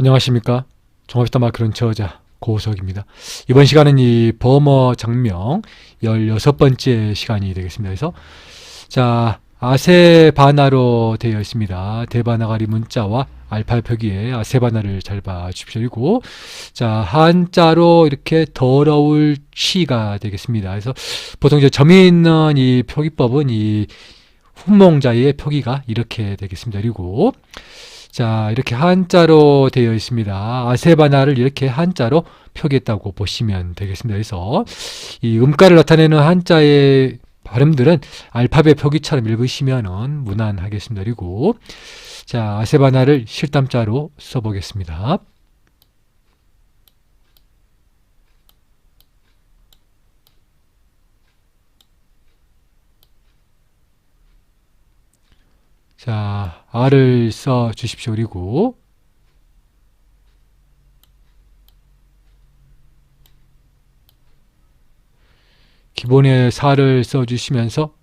안녕하십니까. 종합시다 마크론 저자 고석입니다. 이번 시간은 이 범어 장명 16번째 시간이 되겠습니다. 그래서 자, 아세바나로 되어 있습니다. 대바나가리 문자와 알파 표기에 아세바나를 잘 봐주십시오. 그리고 자, 한자로 이렇게 더러울 취가 되겠습니다. 그래서 보통 이제 점이 있는 이 표기법은 이 훈몽자의 표기가 이렇게 되겠습니다. 그리고 자, 이렇게 한자로 되어 있습니다. 아세바나를 이렇게 한자로 표기했다고 보시면 되겠습니다. 그래서 이 음가를 나타내는 한자의 발음들은 알파벳 표기처럼 읽으시면은 무난하겠습니다. 그리고 자, 아세바나를 실담자로 써보겠습니다. 자, R을 써 주십시오. 그리고 기본의 4를 써 주시면서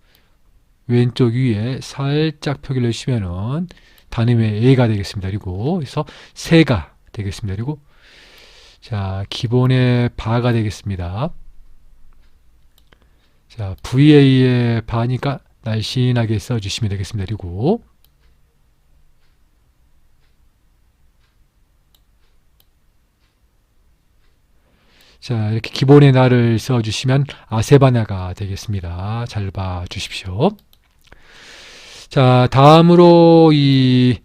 왼쪽 위에 살짝 표기를 해주시면은 단음의 A가 되겠습니다. 그리고 그래서 세가 되겠습니다. 그리고 자, 기본의 바가 되겠습니다. 자, VA의 바니까 날씬하게 써주시면 되겠습니다. 그리고 자, 이렇게 기본의 날을 써주시면 아세바나가 되겠습니다. 잘 봐주십시오. 자, 다음으로 이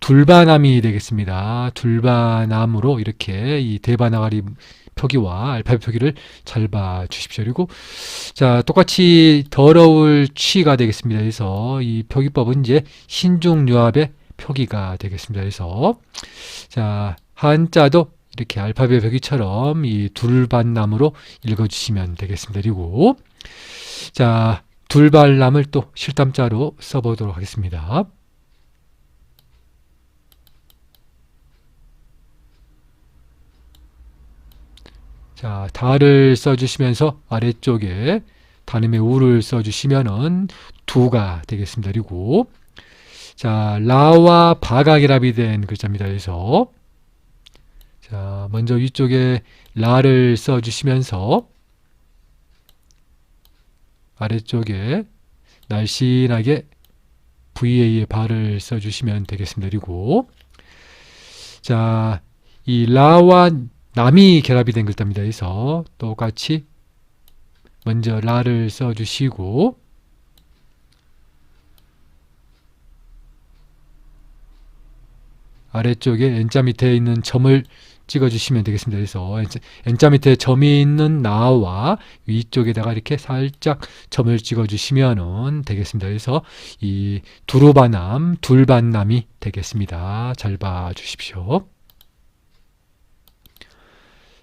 둘바남이 되겠습니다. 둘바남으로 이렇게 이 대바나가리 표기와 알파벳 표기를 잘 봐 주십시오. 그리고 자 똑같이 더러울 취가 되겠습니다. 그래서 이 표기법은 이제 신중유압의 표기가 되겠습니다. 그래서 자 한자도 이렇게 알파벳 표기처럼 이 둘반남으로 읽어주시면 되겠습니다. 그리고 자 둘발남을 또 실담자로 써보도록 하겠습니다. 자, 다를 써주시면서 아래쪽에 단음의 우를 써주시면은 두가 되겠습니다. 그리고 자, 라와 바가 결합이 된 글자입니다. 그래서 자, 먼저 위쪽에 라를 써주시면서 아래쪽에 날씬하게 VA의 바를 써주시면 되겠습니다. 그리고 자, 이 라와 남이 결합이 된 글자입니다. 똑같이 먼저 라를 써주시고 아래쪽에 N자 밑에 있는 점을 찍어주시면 되겠습니다. 그래서 N자 밑에 점이 있는 나와 위쪽에다가 이렇게 살짝 점을 찍어주시면 되겠습니다. 그래서 이 두루바남, 둘반남이 되겠습니다. 잘 봐주십시오.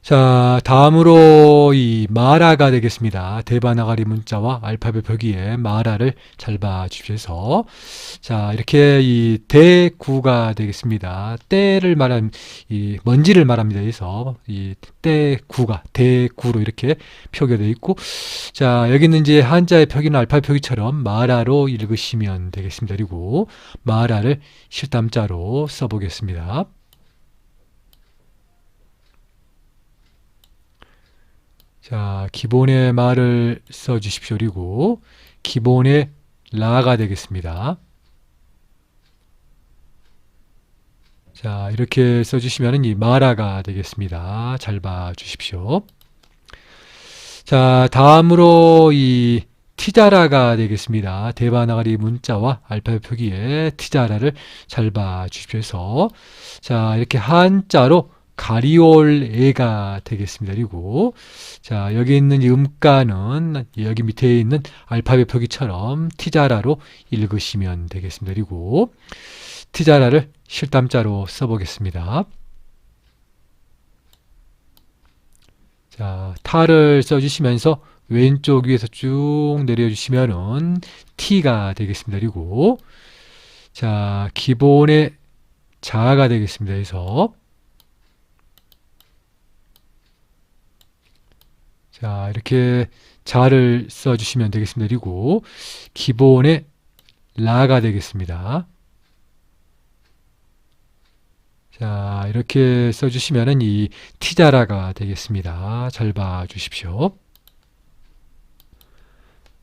자, 다음으로 이 마라가 되겠습니다. 대바나가리 문자와 알파벳 표기에 마라를 잘 봐주셔서 자, 이렇게 이 대구가 되겠습니다. 때를 말한 이 먼지를 말합니다. 그래서 이 때구가 대구로 이렇게 표기되어 있고 자, 여기는 이제 한자의 표기는 알파벳 표기처럼 마라로 읽으시면 되겠습니다. 그리고 마라를 실담자로 써보겠습니다. 자, 기본의 말을 써 주십시오. 그리고 기본의 라가 되겠습니다. 자, 이렇게 써 주시면 이 마라가 되겠습니다. 잘 봐 주십시오. 자, 다음으로 이 티자라가 되겠습니다. 대바나가리 문자와 알파벳 표기에 티자라를 잘 봐 주십시오. 해서 자, 이렇게 한자로 가리올 에가 되겠습니다. 그리고 자 여기 있는 이 음가는 여기 밑에 있는 알파벳 표기처럼 티자라로 읽으시면 되겠습니다. 그리고 티자라를 실담자로 써보겠습니다. 자 타를 써주시면서 왼쪽 위에서 쭉 내려주시면은 T가 되겠습니다. 그리고 자 기본의 자가 되겠습니다. 그래서 자, 이렇게 자를 써주시면 되겠습니다. 그리고 기본의 라가 되겠습니다. 자, 이렇게 써주시면은 이 티자라가 되겠습니다. 잘 봐주십시오.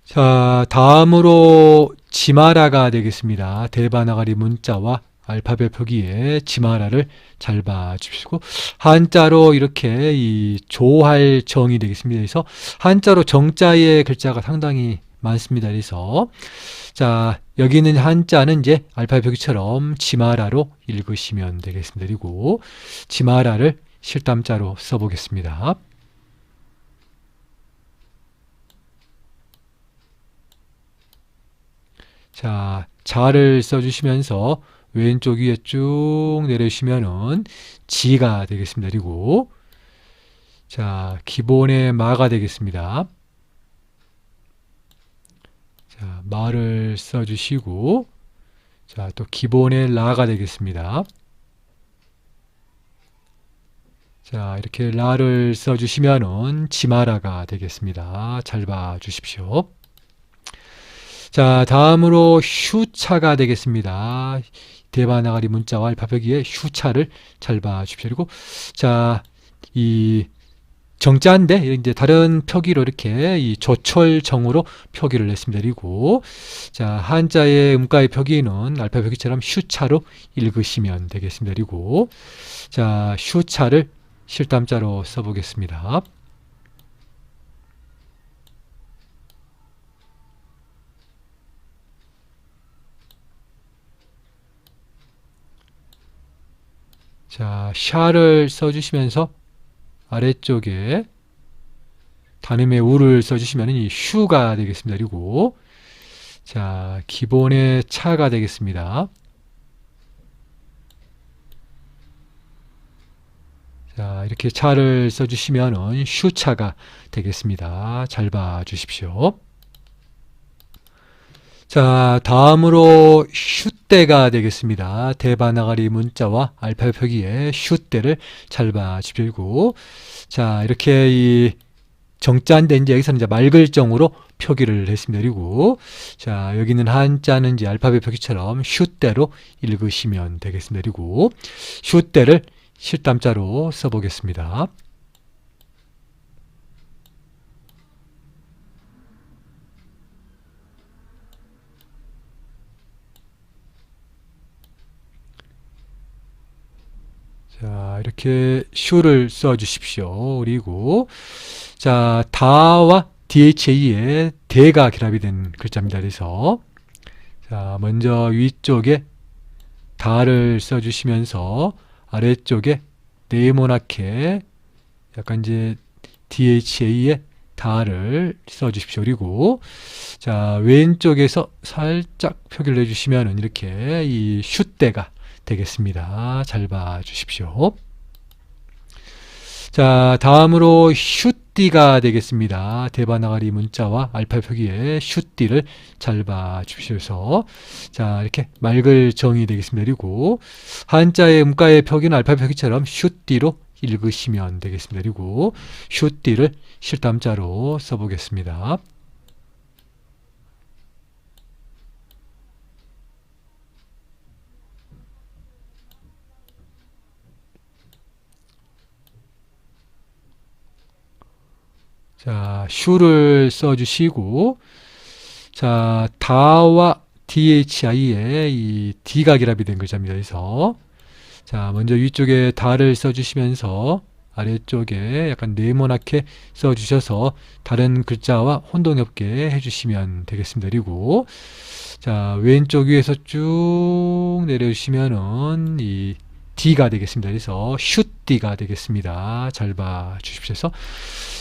자, 다음으로 지마라가 되겠습니다. 대바나가리 문자와 알파벳 표기에 지마라를 잘 봐주시고 한자로 이렇게 이 조할 정이 되겠습니다. 그래서 한자로 정자의 글자가 상당히 많습니다. 그래서 자 여기 있는 한자는 이제 알파벳 표기처럼 지마라로 읽으시면 되겠습니다. 그리고 지마라를 실담자로 써보겠습니다. 자, 자를 써주시면서 왼쪽 위에 쭉 내려주시면은 지가 되겠습니다. 그리고 자, 기본의 마가 되겠습니다. 자, 마를 써주시고 자, 또 기본의 라가 되겠습니다. 자, 이렇게 라를 써주시면은 지마라가 되겠습니다. 잘 봐주십시오. 자, 다음으로 휴차가 되겠습니다. 대바나가리 문자와 알파벳기의 휴차를 잘 봐주십시오. 그리고 자, 이 정자인데 이제 다른 표기로 이렇게 이 조철정으로 표기를 했습니다. 그리고 자 한자의 음가의 표기는 알파 표기처럼 휴차로 읽으시면 되겠습니다. 그리고 자 휴차를 실담자로 써보겠습니다. 자, 샤를 써주시면서 아래쪽에 단음의 우를 써주시면 이 슈가 되겠습니다. 그리고 자 기본의 차가 되겠습니다. 자 이렇게 차를 써주시면 슈차가 되겠습니다. 잘 봐주십시오. 자, 다음으로 슈대가 되겠습니다. 대바나가리 문자와 알파벳 표기에 슈대를 잘 봐주시고, 자, 이렇게 이 정자인데 이제 여기서는 이제 말글정으로 표기를 했습니다. 그리고 자, 여기는 한자는 이제 알파벳 표기처럼 슈대로 읽으시면 되겠습니다. 그리고 슈대를 실담자로 써보겠습니다. 자, 이렇게 슈를 써 주십시오. 그리고 자, 다와 DHA의 대가 결합이 된 글자입니다. 그래서 자, 먼저 위쪽에 다를 써 주시면서 아래쪽에 네모나게 약간 이제 DHA의 다를 써 주십시오. 그리고 자, 왼쪽에서 살짝 표기를 해 주시면은 이렇게 이 슛대가 되겠습니다. 잘 봐 주십시오. 자, 다음으로 슈띠가 되겠습니다. 대바나가리 문자와 알파 표기에 슈띠를 잘 봐 주십시오. 자, 이렇게 맑을 정이 되겠습니다. 그리고 한자의 음가의 표기는 알파 표기처럼 슈띠로 읽으시면 되겠습니다. 그리고 슈띠를 실담자로 써보겠습니다. 자, 슈를 써주시고, 자, 다와 DHI에 이 D가 결합이 된 글자입니다. 그래서, 자, 먼저 위쪽에 다를 써주시면서 아래쪽에 약간 네모나게 써주셔서 다른 글자와 혼동이 없게 해주시면 되겠습니다. 그리고, 자, 왼쪽 위에서 쭉 내려주시면은 이 D가 되겠습니다. 그래서 슛D가 되겠습니다. 잘 봐 주십시오.